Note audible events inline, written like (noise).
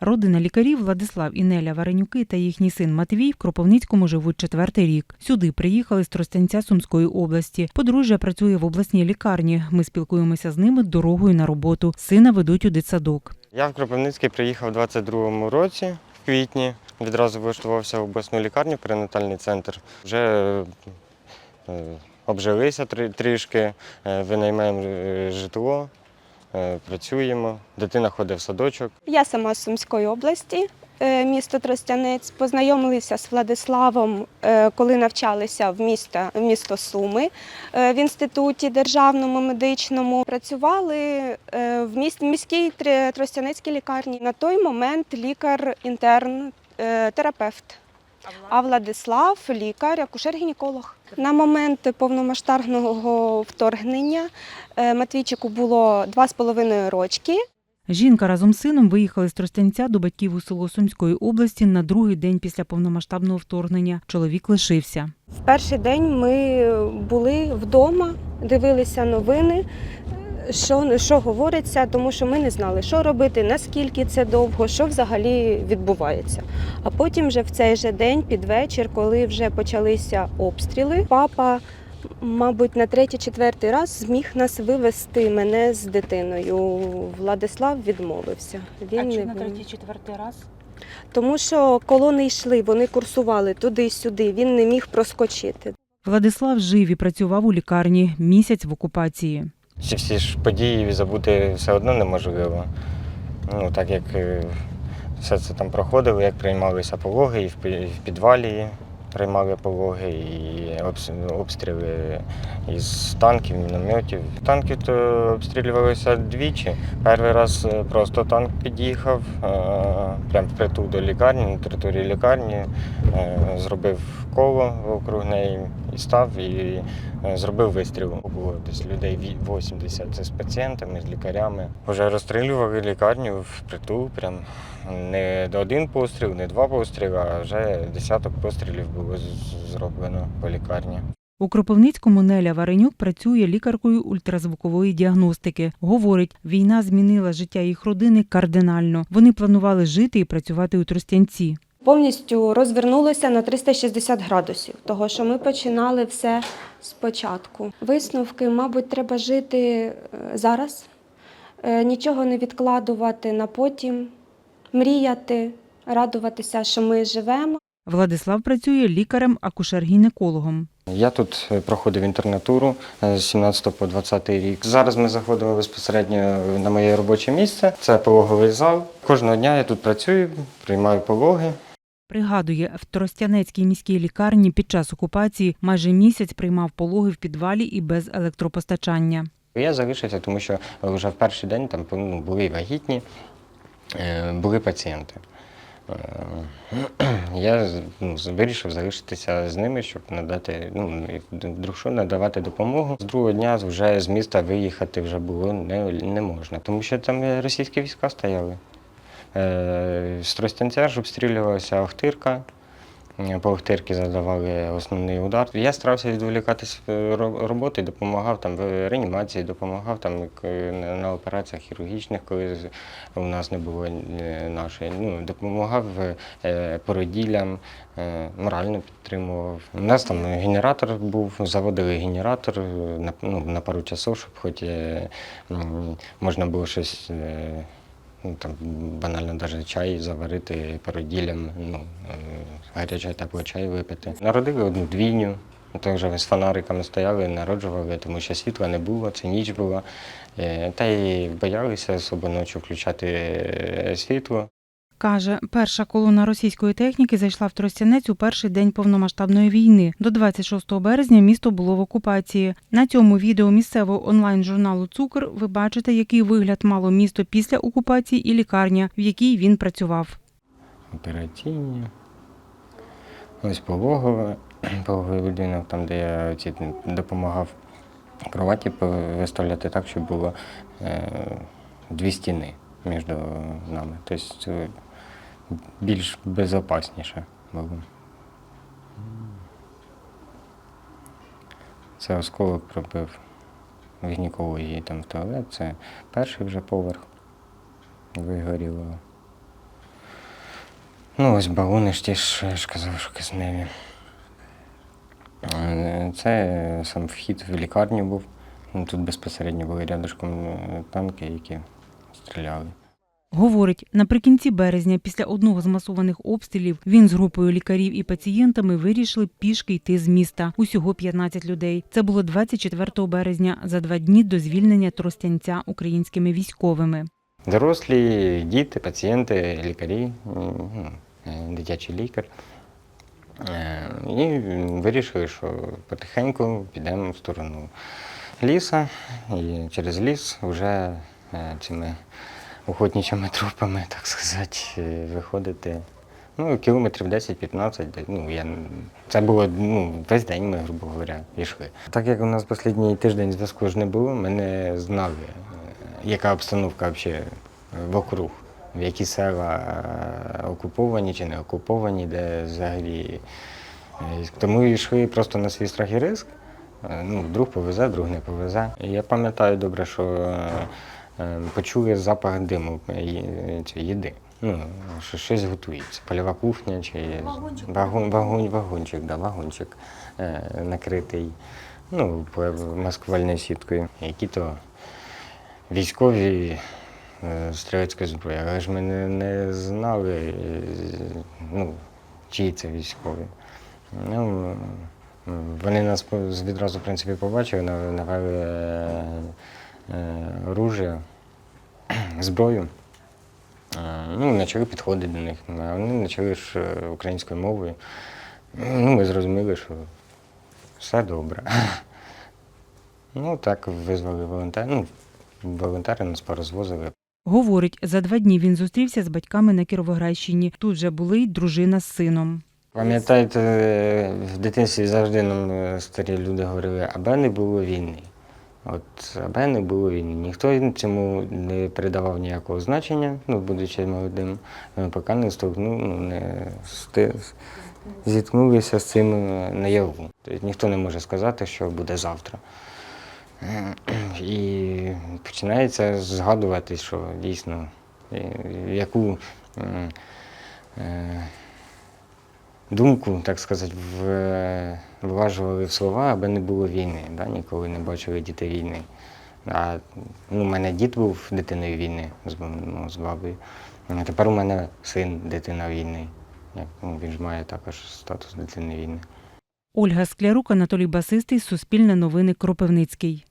Родина лікарів Владислав і Неля Варенюки та їхній син Матвій в Кропивницькому живуть четвертий рік. Сюди приїхали з Тростянця Сумської області. Подружжя працює в обласній лікарні. Ми спілкуємося з ними дорогою на роботу. Сина ведуть у дитсадок. Я в Кропивницький приїхав у 22-му році, в квітні. Відразу влаштувався в обласну лікарню, перинатальний центр. Вже е, обжилися трішки, е, винаймаємо е, житло, працюємо. Дитина ходить в садочок. Я сама з Сумської області, е, місто Тростянець. Познайомилися з Владиславом, е, коли навчалися в місто, місто Суми е, в інституті державному медичному. Працювали е, в міській Тр- Тростянецькій лікарні. На той момент лікар-інтерн, е, терапевт. А Владислав лікар, акушер-гінеколог. На момент повномасштабного вторгнення е, Матвійчику було два з половиною рочки. Жінка разом з сином виїхали з Тростянця до батьків у село Сумської області на другий день після повномасштабного вторгнення. Чоловік лишився. В перший день ми були вдома, дивилися новини, що, що говориться, тому що ми не знали, що робити, наскільки це довго, що взагалі відбувається. А потім, вже в цей же день, під вечір, коли вже почалися обстріли, папа, мабуть, на третій-четвертий раз зміг нас вивезти мене з дитиною. Владислав відмовився. Він не був. четвертий раз? Тому що колони йшли, вони курсували туди-сюди. Він не міг проскочити. Владислав жив і працював у лікарні місяць в окупації. Ці всі ж події забути все одно неможливо. Ну, так як е, все це там проходило, як приймалися пологи, і в підвалі приймали пологи, і обстріли із танків, мінометів. Танки то обстрілювалися двічі. Перший раз е, просто танк під'їхав е, прямо впритул до лікарні, на території лікарні, зробив коло вокруг неї і став і е, зробив вистріл. Було десь людей 80, це з пацієнтами, з лікарями. Вже розстрілювали лікарню впритул, прям не один постріл, не два постріли, а вже десяток пострілів було зроблено по лікарні. У Кропивницькому Неля Варенюк працює лікаркою ультразвукової діагностики. Говорить, війна змінила життя їх родини кардинально. Вони планували жити і працювати у Тростянці. Повністю розвернулося на 360 градусів, того що ми починали все спочатку. Висновки, мабуть, треба жити е, зараз, е, нічого не відкладувати на потім, мріяти, радуватися, що ми живемо. Владислав працює лікарем-акушер-гінекологом. Я тут е, проходив інтернатуру з 17 по 20 рік. Зараз ми заходимо безпосередньо на моє робоче місце. Це пологовий зал. Кожного дня я тут працюю, приймаю пологи. Пригадує, в Тростянецькій міській лікарні під час окупації майже місяць приймав пологи в підвалі і без електропостачання. Я залишився, тому що вже в перший день там ну, були вагітні, е, були пацієнти. Е, Я ну, вирішив залишитися з ними, щоб надати, ну, друг що, надавати допомогу. З другого дня вже з міста виїхати вже було не, не можна, тому що там російські війська стояли. Е, З ж обстрілювалася Охтирка. Е, По Охтирці задавали основний удар. Я старався відволікатися роботи, допомагав там в реанімації, допомагав там е, на- операціях хірургічних, коли у нас не було нашої. Ну, допомагав породіллям, е, морально підтримував. У нас там генератор був, заводили генератор на, ну, на пару часов, щоб хоч можна було щось. Ну, там банально навіть чай заварити породілям, ну, е, гарячий теплий чай випити. Народили одну двійню, то вже з фонариками стояли, народжували, тому що світла не було, це ніч була. Е, Та й боялися особо ночі включати е, світло. Каже, перша колона російської техніки зайшла в Тростянець у перший день повномасштабної війни. До 26 березня місто було в окупації. На цьому відео місцевого онлайн-журналу Цукор ви бачите, який вигляд мало місто після окупації і лікарня, в якій він працював. Операційні. Ось пологове, (clears throat) пологовий будинок, там, де я ці, допомагав кроваті виставляти так, щоб було е, дві стіни між нами. Тобто більш безпечніше було. Це осколок пробив в гінекології там в туалет. Це перший вже поверх вигоріло. Ну, ось балони ж ті ж, я ж казав, що кисневі. Це сам вхід в лікарню був. Ну, Тут безпосередньо були рядышком е, танки, які стріляли. Говорить, наприкінці березня, після одного з масованих обстрілів, він з групою лікарів і пацієнтами вирішили пішки йти з міста. Усього 15 людей. Це було 24 березня, за два дні до звільнення Тростянця українськими військовими. Дорослі, діти, пацієнти, лікарі, ну, е, дитячий лікар. Е, І вирішили, що потихеньку підемо в сторону ліса, і через ліс вже е, цими охотничими трупами, так сказати, е, виходити. Ну, кілометрів 10-15. Ну, я, це було ну, весь день ми, грубо говоря, йшли. Так як у нас останній тиждень зв'язку ж не було, ми не знали, е, яка обстановка взагалі вокруг, в які села е, окуповані чи не окуповані, де взагалі. е, Тому йшли просто на свій страх і риск. Е, Ну, друг повезе, друг не повезе. Я пам'ятаю добре, що е, е, почули запах диму е, чи їди. Ну, що щось готується. Польова кухня чи вагон, вагон, вагончик, да, вагончик е, накритий ну, маскувальною сіткою. Які то військові е, стрілецької зброї, але ж ми не, не знали, е, ну, чиї це військові. Ну, вони нас відразу в принципі, побачили, нав- навели е, е, оружие, зброю. Е, Ну, почали підходити до них. А вони почали ж е, українською мовою. Ну, ми зрозуміли, що все добре. (laughs) Ну, так визвали волонтери. Ну, волонтери нас порозвозили. Говорить, за два дні він зустрівся з батьками на Кіровоградщині. Тут же були й дружина з сином. Пам'ятаєте, е, в дитинстві завжди нам е, старі люди говорили, аби не було війни. От аби не було війни. Ніхто цьому не придавав ніякого значення, ну, будучи молодим, е, поки не столкнув, ну, не зіткнулися з цим е, наяву. Тобто ніхто не може сказати, що буде завтра. І починається згадувати, що дійсно, е, яку е, думку, так сказати, в- влажували в слова, аби не було війни. Да? Ніколи не бачили дітей війни. А ну, у мене дід був дитиною війни з, ну, з бабою. Тепер у мене син дитина війни. Ну, він ж має також статус дитини війни. Ольга Склярук, Анатолій Басистий, Суспільне новини Кропивницький.